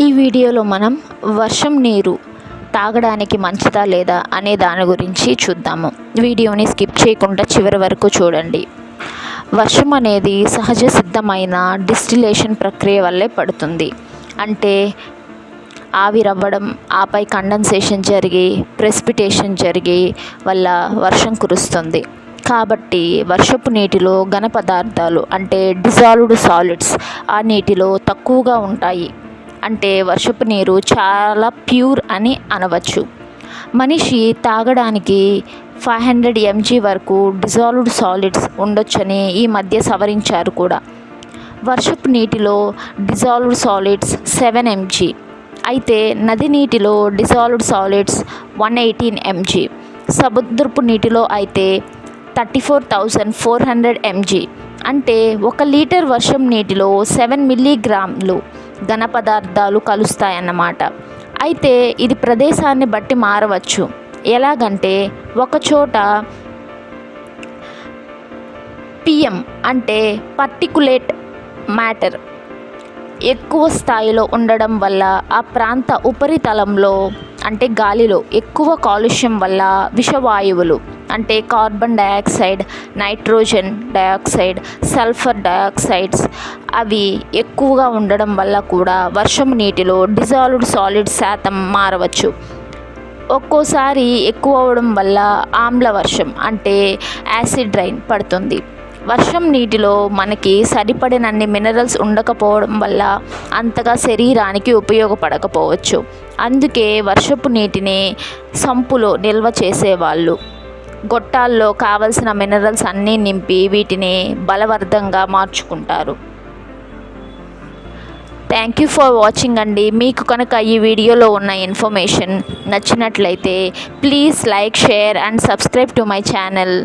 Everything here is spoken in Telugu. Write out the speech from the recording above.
ఈ వీడియోలో మనం వర్షం నీరు తాగడానికి మంచిదా లేదా అనే దాని గురించి చూద్దాము. వీడియోని స్కిప్ చేయకుండా చివరి వరకు చూడండి. వర్షం అనేది సహజ సిద్ధమైన డిస్టిలేషన్ ప్రక్రియ వల్లే పడుతుంది. అంటే ఆవిరవ్వడం ఆపై కండెన్సేషన్ జరిగి ప్రెసిపిటేషన్ జరిగి వల్ల వర్షం కురుస్తుంది. కాబట్టి వర్షపు నీటిలో ఘన పదార్థాలు అంటే డిజాల్వ్డ్ సాలిడ్స్ ఆ నీటిలో తక్కువగా ఉంటాయి. అంటే వర్షపు నీరు చాలా ప్యూర్ అని అనవచ్చు. మనిషి తాగడానికి ఫైవ్ హండ్రెడ్ ఎంజీ వరకు డిజాల్వ్డ్ సాలిడ్స్ ఉండొచ్చని ఈ మధ్య సవరించారు కూడా. వర్షపు నీటిలో డిజాల్వ్డ్ సాలిడ్స్ సెవెన్ ఎంజీ అయితే నది నీటిలో dissolved solids one eighteen mg సముద్రపు నీటిలో అయితే thirty four thousand four hundred mg అంటే ఒక లీటర్ వర్షం నీటిలో సెవెన్ మిల్లీగ్రామ్లు ఘన పదార్థాలు కలుస్తాయన్నమాట. అయితే ఇది ప్రదేశాన్ని బట్టి మారవచ్చు. ఎలాగంటే ఒకచోట పిఎం అంటే పర్టికులేట్ మ్యాటర్ ఎక్కువ స్థాయిలో ఉండడం వల్ల ఆ ప్రాంత ఉపరితలంలో అంటే గాలిలో ఎక్కువ కాలుష్యం వల్ల విషవాయువులు అంటే carbon dioxide nitrogen dioxide sulphur dioxides అవి ఎక్కువగా ఉండడం వల్ల కూడా వర్షం నీటిలో డిజాల్వ్డ్ సాలిడ్ శాతం మారవచ్చు. ఒక్కోసారి ఎక్కువ అవడం వల్ల ఆమ్ల వర్షం అంటే యాసిడ్ రైన్ పడుతుంది. వర్షం నీటిలో మనకి సరిపడినన్ని మినరల్స్ ఉండకపోవడం వల్ల అంతగా శరీరానికి ఉపయోగపడకపోవచ్చు. అందుకే వర్షపు నీటిని సంపులో నిల్వ చేసేవాళ్ళు. గొట్టాల్లో కావలసిన మినరల్స్ అన్నీ నింపి వీటిని బలవర్ధంగా మార్చుకుంటారు. థ్యాంక్ యూ ఫర్ వాచింగ్ అండి. మీకు కనుక ఈ వీడియోలో ఉన్న ఇన్ఫర్మేషన్ నచ్చినట్లయితే please like share and subscribe to my channel